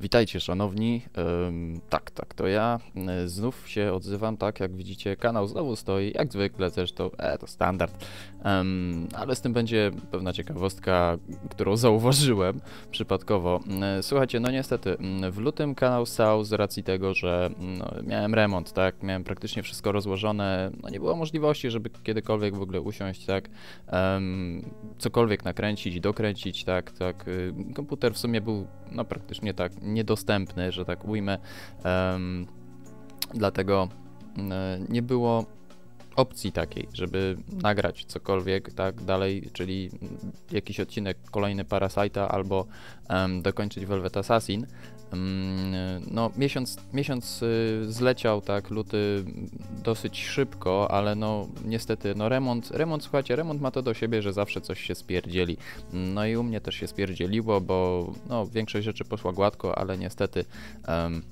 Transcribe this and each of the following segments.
Witajcie szanowni, tak, tak, to ja Y, znów się odzywam, tak jak widzicie kanał znowu stoi, jak zwykle zresztą, e, to standard, ale z tym będzie pewna ciekawostka, którą zauważyłem przypadkowo. Y, Słuchajcie, no niestety, w lutym kanał stał z racji tego, że no, miałem remont, tak, miałem praktycznie wszystko rozłożone, no nie było możliwości, żeby kiedykolwiek w ogóle usiąść, tak, cokolwiek nakręcić, dokręcić, tak, tak. y, Komputer w sumie był no praktycznie tak niedostępny, że tak ujmę. Em, dlatego mm, nie było opcji takiej, żeby nagrać cokolwiek tak dalej, czyli jakiś odcinek kolejny Parasite'a albo em, dokończyć Velvet Assassin. No, miesiąc, miesiąc y, zleciał, tak, luty dosyć szybko, ale no niestety, no remont, remont, słuchajcie, remont ma to do siebie, że zawsze coś się spierdzieli. No i u mnie też się spierdzieliło, bo no większość rzeczy poszła gładko, ale niestety em,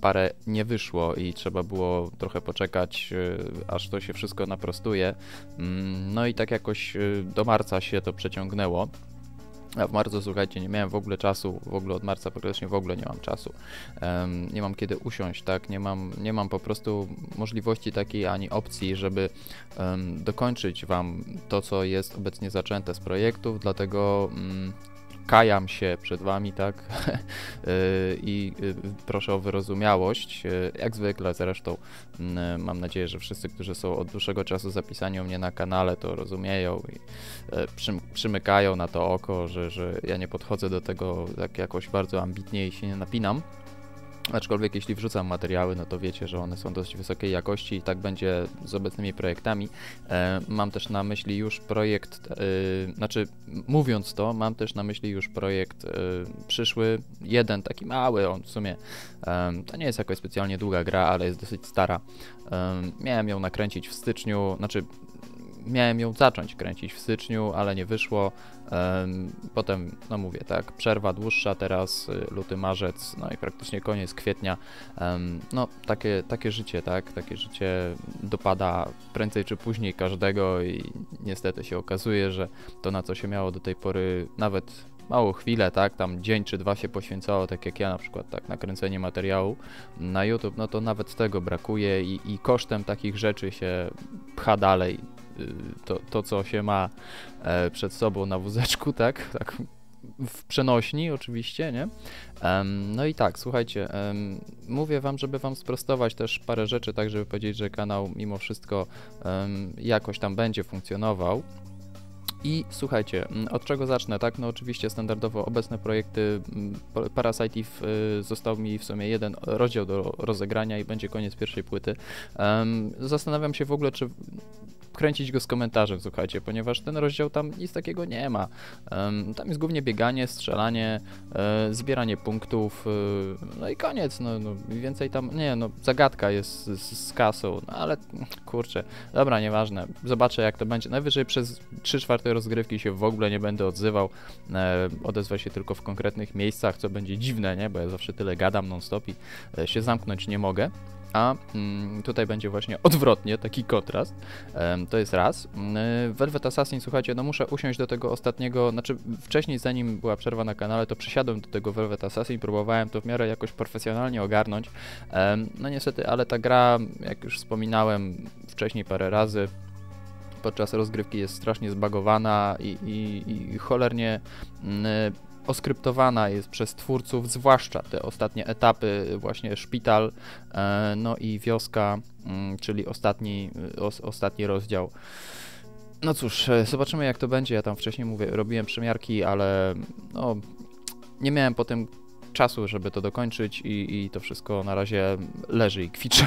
parę nie wyszło i trzeba było trochę poczekać, y, aż to się wszystko naprostuje. Mm, No i tak jakoś y, do marca się to przeciągnęło. A w marcu, słuchajcie, nie miałem w ogóle czasu, w ogóle od marca praktycznie w ogóle nie mam czasu. Em, nie mam kiedy usiąść, tak? Nie mam, nie mam po prostu możliwości takiej ani opcji, żeby em, dokończyć Wam to, co jest obecnie zaczęte z projektów, dlatego mm, kajam się przed Wami, tak? Y, I y, proszę o wyrozumiałość. Y, Jak zwykle zresztą mm, mam nadzieję, że wszyscy, którzy są od dłuższego czasu zapisani u mnie na kanale, to rozumieją i e, przym, przymykają na to oko, że, że ja nie podchodzę do tego tak jakoś bardzo ambitnie i się nie napinam. Aczkolwiek jeśli wrzucam materiały, no to wiecie, że one są dość wysokiej jakości i tak będzie z obecnymi projektami. E, mam też na myśli już projekt, e, znaczy mówiąc to, mam też na myśli już projekt e, przyszły, jeden taki mały, on w sumie to nie jest jakoś specjalnie długa gra, ale jest dosyć stara. Miałem ją nakręcić w styczniu, znaczy miałem ją zacząć kręcić w styczniu, ale nie wyszło. Em, Potem, no mówię, tak, przerwa dłuższa, teraz y, luty, marzec, no i praktycznie koniec kwietnia. No, takie, takie życie, tak, takie życie dopada prędzej czy później każdego i niestety się okazuje, że to na co się miało do tej pory nawet małą chwilę, tak, tam dzień czy dwa się poświęcało, tak jak ja na przykład, tak, na kręcenie materiału na YouTube, no to nawet tego brakuje i, i kosztem takich rzeczy się pcha dalej to, to co się ma e, przed sobą na wózeczku, tak, tak w przenośni oczywiście, nie? No i tak, słuchajcie, mówię wam, żeby wam sprostować też parę rzeczy, tak żeby powiedzieć, że kanał mimo wszystko jakoś tam będzie funkcjonował. I słuchajcie, mm, od czego zacznę, tak? No oczywiście standardowo obecne projekty mm, Pa- Parasite Eve y, został mi w sumie jeden rozdział do rozegrania i będzie koniec pierwszej płyty. Em, zastanawiam się w ogóle, czy kręcić go z komentarzem, słuchajcie, ponieważ ten rozdział tam nic takiego nie ma. Tam jest głównie bieganie, strzelanie, e, zbieranie punktów, e, no i koniec, no, no więcej tam, nie no, zagadka jest z, z kasą, no ale kurczę, dobra, nieważne, zobaczę jak to będzie. Najwyżej przez 3 czwarte rozgrywki się w ogóle nie będę odzywał, e, odezwę się tylko w konkretnych miejscach, co będzie dziwne, nie, bo ja zawsze tyle gadam non-stop i się zamknąć nie mogę. A mm, tutaj będzie właśnie odwrotnie, taki kontrast. To jest raz. Mm, Velvet Assassin, słuchajcie, no muszę usiąść do tego ostatniego, znaczy wcześniej, zanim była przerwa na kanale, to przysiadłem do tego Velvet Assassin, próbowałem to w miarę jakoś profesjonalnie ogarnąć. No niestety, ale ta gra, jak już wspominałem wcześniej parę razy, podczas rozgrywki jest strasznie zbagowana i, i, i cholernie mm, oskryptowana jest przez twórców, zwłaszcza te ostatnie etapy, właśnie szpital, e, no i wioska, mm, czyli ostatni, os, ostatni rozdział. No cóż, e, zobaczymy jak to będzie. Ja tam wcześniej mówię, robiłem przymiarki, ale no, nie miałem potem czasu, żeby to dokończyć i, i to wszystko na razie leży i kwiczy.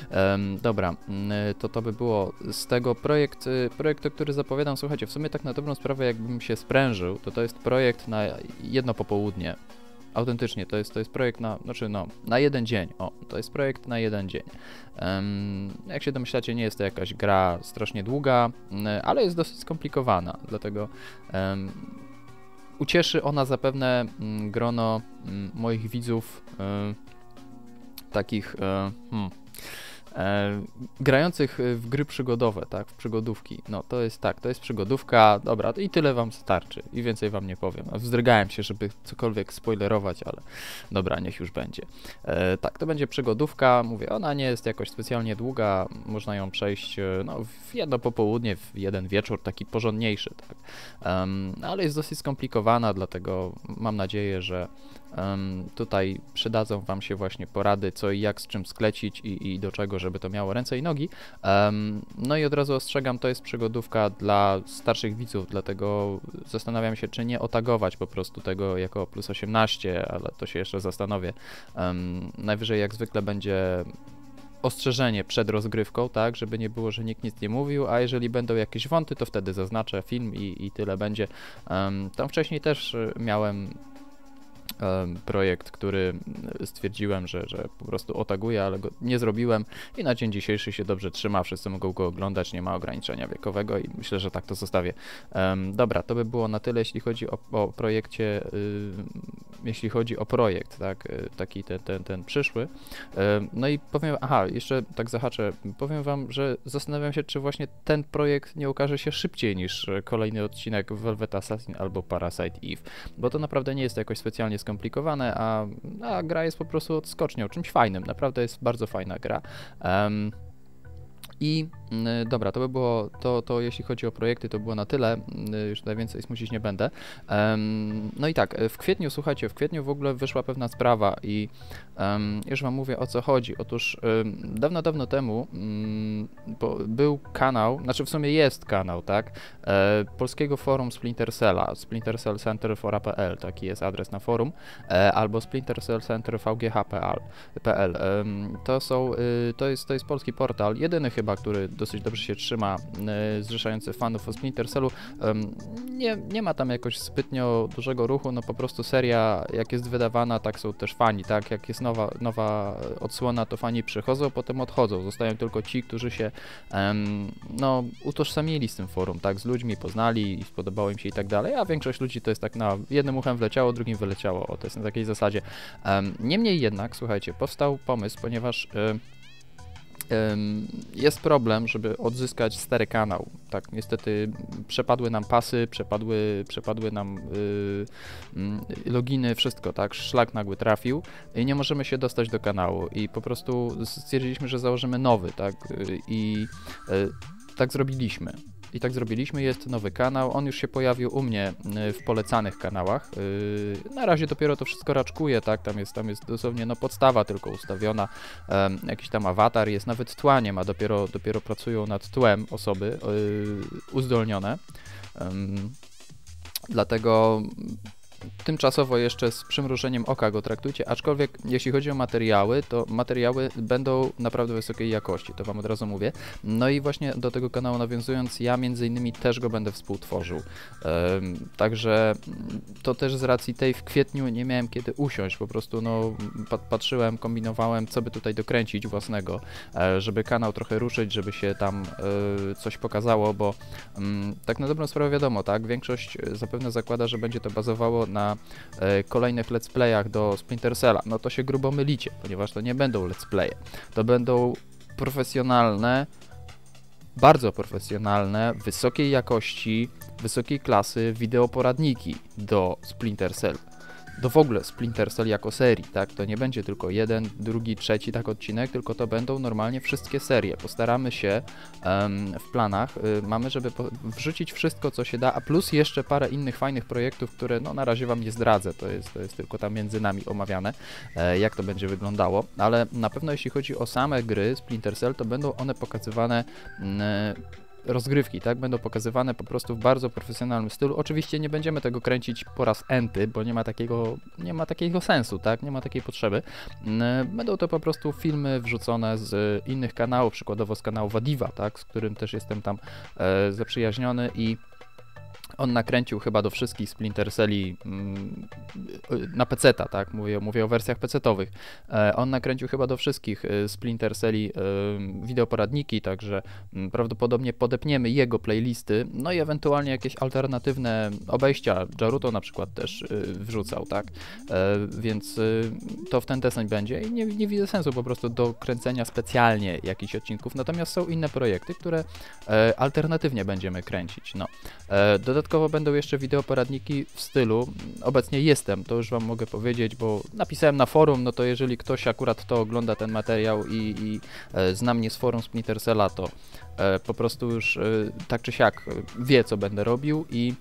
Dobra, mm, to to by było z tego projekt, y, projekt, o który zapowiadam, słuchajcie, w sumie tak na dobrą sprawę jakbym się sprężył, to to jest projekt na jedno popołudnie. Autentycznie, to jest, to jest projekt na, znaczy no, na jeden dzień, o, to jest projekt na jeden dzień. Jak się domyślacie, nie jest to jakaś gra strasznie długa, mm, ale jest dosyć skomplikowana, dlatego ucieszy ona zapewne mm, grono mm, moich widzów e, takich, e, hmm, E, grających w gry przygodowe, tak, w przygodówki, no to jest tak, to jest przygodówka, dobra, i tyle wam starczy i więcej wam nie powiem. Wzdrygałem się, żeby cokolwiek spoilerować, ale dobra, niech już będzie. E, tak, to będzie przygodówka, mówię, ona nie jest jakoś specjalnie długa, można ją przejść e, no, w jedno popołudnie, w jeden wieczór, taki porządniejszy, tak, um, ale jest dosyć skomplikowana, dlatego mam nadzieję, że um, tutaj przydadzą wam się właśnie porady, co i jak z czym sklecić i, i do czego, żeby to miało ręce i nogi. Um, no i od razu ostrzegam, to jest przygodówka dla starszych widzów, dlatego zastanawiam się, czy nie otagować po prostu tego jako plus 18, ale to się jeszcze zastanowię. Um, najwyżej jak zwykle będzie ostrzeżenie przed rozgrywką, tak, żeby nie było, że nikt nic nie mówił, a jeżeli będą jakieś wąty, to wtedy zaznaczę film i, i tyle będzie. Um, tam wcześniej też y, miałem projekt, który stwierdziłem, że, że po prostu otaguję, ale go nie zrobiłem i na dzień dzisiejszy się dobrze trzyma, wszyscy mogą go oglądać, nie ma ograniczenia wiekowego i myślę, że tak to zostawię. Dobra, to by było na tyle, jeśli chodzi o, o projekcie, y, jeśli chodzi o projekt, tak, y, taki ten, ten, ten przyszły. no i powiem, aha, jeszcze tak zahaczę, powiem wam, że zastanawiam się, czy właśnie ten projekt nie ukaże się szybciej niż kolejny odcinek Velvet Assassin albo Parasite Eve, bo to naprawdę nie jest jakoś specjalnie skomplikowane, a, a gra jest po prostu odskocznią, czymś fajnym. Naprawdę jest bardzo fajna gra. Um, i dobra, to by było, to, to jeśli chodzi o projekty, to było na tyle, y, już tutaj więcej smucić nie będę. Um, no i tak, w kwietniu, słuchajcie, w kwietniu w ogóle wyszła pewna sprawa i um, już wam mówię o co chodzi. Otóż um, dawno, dawno temu był kanał, znaczy w sumie jest kanał, tak, e, polskiego forum Splinter Cella, Splinter Cell Center for APL, taki jest adres na forum, e, albo Splinter Cell Center VGH.pl. to są, y, to jest, to jest polski portal, jedyny chyba, który dosyć dobrze się trzyma, e, zrzeszający fanów o Splinter Cellu. Nie, nie ma tam jakoś zbytnio dużego ruchu, no po prostu seria, jak jest wydawana, tak są też fani, tak? Jak jest nowa, nowa odsłona, to fani przychodzą, potem odchodzą. Zostają tylko ci, którzy się no, utożsamili z tym forum, tak? Z ludźmi poznali spodobało im się i tak dalej, a większość ludzi to jest tak na jednym uchem wleciało, drugim wyleciało. O, to jest na takiej zasadzie. Niemniej jednak, słuchajcie, powstał pomysł, ponieważ jest problem, żeby odzyskać stary kanał. Tak, niestety przepadły nam pasy, przepadły, przepadły nam yy, loginy, wszystko, tak, szlak nagły trafił i nie możemy się dostać do kanału i po prostu stwierdziliśmy, że założymy nowy, tak, i yy, tak zrobiliśmy. I tak zrobiliśmy, jest nowy kanał, on już się pojawił u mnie y, w polecanych kanałach. Y, na razie dopiero to wszystko raczkuje, tak, tam jest, tam jest dosłownie no podstawa tylko ustawiona, jakiś tam awatar jest, nawet tła nie ma, dopiero, dopiero pracują nad tłem osoby y, uzdolnione. Dlatego tymczasowo jeszcze z przymrużeniem oka go traktujcie, aczkolwiek jeśli chodzi o materiały, to materiały będą naprawdę wysokiej jakości, to Wam od razu mówię. No i właśnie do tego kanału nawiązując, ja między innymi też go będę współtworzył. Także to też z racji tej w kwietniu nie miałem kiedy usiąść, po prostu no patrzyłem, kombinowałem, co by tutaj dokręcić własnego, e, żeby kanał trochę ruszyć, żeby się tam e, coś pokazało, bo mm, tak na dobrą sprawę wiadomo, tak, większość zapewne zakłada, że będzie to bazowało na e, kolejnych let's playach do Splinter Cella, no to się grubo mylicie, ponieważ to nie będą let's playe. To będą profesjonalne, bardzo profesjonalne, wysokiej jakości, wysokiej klasy wideoporadniki do Splinter Cell do w ogóle Splinter Cell jako serii, tak? To nie będzie tylko jeden, drugi, trzeci tak odcinek, tylko to będą normalnie wszystkie serie. Postaramy się um, w planach, y, mamy, żeby wrzucić wszystko, co się da, a plus jeszcze parę innych fajnych projektów, które no na razie Wam nie zdradzę, to jest, to jest tylko tam między nami omawiane, e, jak to będzie wyglądało, ale na pewno jeśli chodzi o same gry Splinter Cell, to będą one pokazywane mm, rozgrywki, tak? Będą pokazywane po prostu w bardzo profesjonalnym stylu. Oczywiście nie będziemy tego kręcić po raz enty, bo nie ma takiego, nie ma takiego sensu, tak? Nie ma takiej potrzeby. Mm, będą to po prostu filmy wrzucone z innych kanałów, przykładowo z kanału Wadiwa, tak? Z którym też jestem tam e, zaprzyjaźniony i On nakręcił chyba do wszystkich Splinter Celli mm, na PC-ta, tak? Mówię, mówię o wersjach PC-towych. E, on nakręcił chyba do wszystkich e, Splinter Celli e, wideoporadniki, także mm, prawdopodobnie podepniemy jego playlisty, no i ewentualnie jakieś alternatywne obejścia. Jaruto na przykład też wrzucał, tak? Więc to w ten deseń będzie i nie, nie widzę sensu po prostu do kręcenia specjalnie jakichś odcinków. Natomiast są inne projekty, które alternatywnie będziemy kręcić. No. Dodatkowo będą jeszcze wideoporadniki w stylu, obecnie jestem, to już Wam mogę powiedzieć, bo napisałem na forum, no to jeżeli ktoś akurat to ogląda ten materiał i, i e, zna mnie z forum Splinter to e, po prostu już e, tak czy siak wie, co będę robił i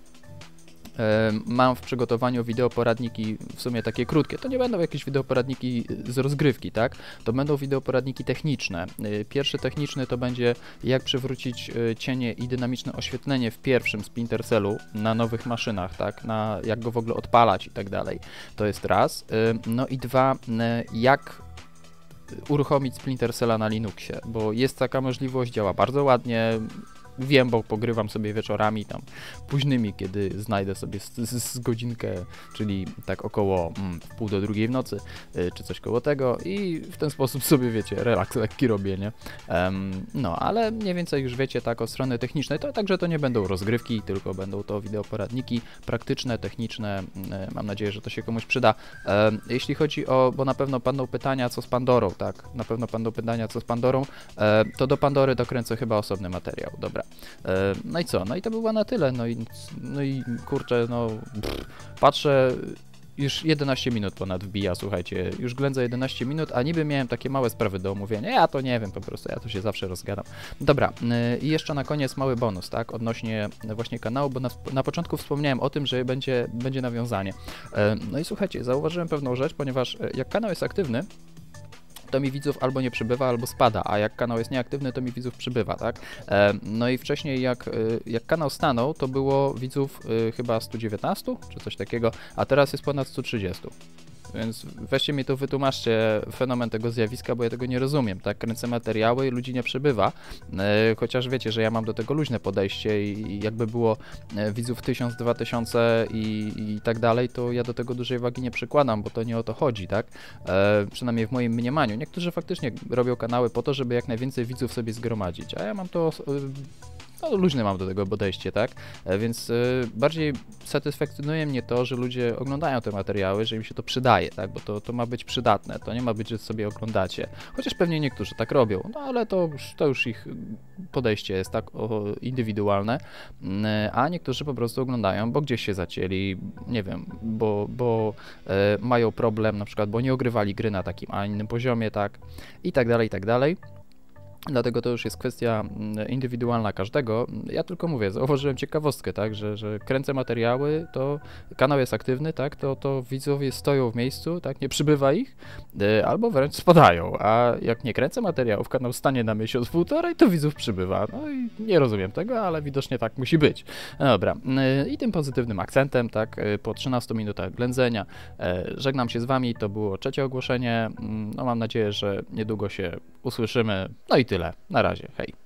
Mam w przygotowaniu wideoporadniki w sumie takie krótkie. To nie będą jakieś wideoporadniki z rozgrywki, tak? To będą wideoporadniki techniczne. Y, pierwszy techniczny to będzie jak przywrócić y, cienie i dynamiczne oświetlenie w pierwszym Splinter Cellu na nowych maszynach, tak? Na jak go w ogóle odpalać i tak dalej. To jest raz. No i dwa, jak uruchomić Splinter Cella na Linuxie, bo jest taka możliwość, działa bardzo ładnie, Wiem, bo pogrywam sobie wieczorami tam późnymi, kiedy znajdę sobie z, z, z godzinkę, czyli tak około mm, pół do drugiej w nocy, y, czy coś koło tego i w ten sposób sobie, wiecie, relaks lekki robię, nie? Um, no, ale mniej więcej już wiecie, tak, od strony technicznej, to także to nie będą rozgrywki, tylko będą to wideoporadniki praktyczne, techniczne, y, mam nadzieję, że to się komuś przyda. Um, jeśli chodzi o, bo na pewno padną pytania, co z Pandorą, tak, na pewno padną pytania, co z Pandorą, um, to do Pandory dokręcę chyba osobny materiał, dobra. E, no i co? No i to było na tyle. No i, no i kurczę, no pff, patrzę, już 11 minut ponad wbija, słuchajcie, już ględza 11 minut, a niby miałem takie małe sprawy do omówienia, ja to nie wiem po prostu, ja to się zawsze rozgadam. Dobra, e, i jeszcze na koniec mały bonus, tak, odnośnie właśnie kanału, bo na, na początku wspomniałem o tym, że będzie, będzie nawiązanie. E, no i słuchajcie, zauważyłem pewną rzecz, ponieważ jak kanał jest aktywny, to mi widzów albo nie przybywa, albo spada, a jak kanał jest nieaktywny, to mi widzów przybywa, tak? E, no i wcześniej jak, e, jak kanał stanął, to było widzów e, chyba 119 czy coś takiego, a teraz jest ponad 130. Więc weźcie mi tu wytłumaczcie fenomen tego zjawiska, bo ja tego nie rozumiem. Tak, kręcę materiały i ludzi nie przybywa. E, chociaż wiecie, że ja mam do tego luźne podejście i jakby było e, widzów 1000, 2000 i, i tak dalej, to ja do tego dużej wagi nie przykładam, bo to nie o to chodzi, tak? E, przynajmniej w moim mniemaniu. Niektórzy faktycznie robią kanały po to, żeby jak najwięcej widzów sobie zgromadzić, a ja mam to no, luźne mam do tego podejście, tak? E, więc y, bardziej satysfakcjonuje mnie to, że ludzie oglądają te materiały, że im się to przydaje, tak? Bo to, to ma być przydatne, to nie ma być, że sobie oglądacie. Chociaż pewnie niektórzy tak robią, no ale to to już ich podejście jest tak indywidualne, y, a niektórzy po prostu oglądają, bo gdzieś się zacięli, nie wiem, bo, bo mają problem na przykład, bo nie ogrywali gry na takim, a innym poziomie, tak? I tak dalej, i tak dalej. Dlatego to już jest kwestia mm, indywidualna każdego. Ja tylko mówię, zauważyłem ciekawostkę, tak, że, że kręcę materiały, to kanał jest aktywny, tak, to, to widzowie stoją w miejscu, tak, nie przybywa ich, e, albo wręcz spadają, a jak nie kręcę materiałów, kanał stanie na miesiąc, półtorej, to widzów przybywa. No i nie rozumiem tego, ale widocznie tak musi być. No dobra, e, i tym pozytywnym akcentem, tak, e, po 13 minutach ględzenia, żegnam się z wami, to było trzecie ogłoszenie, mm, no mam nadzieję, że niedługo się usłyszymy, no i tyle. Na razie. Hej.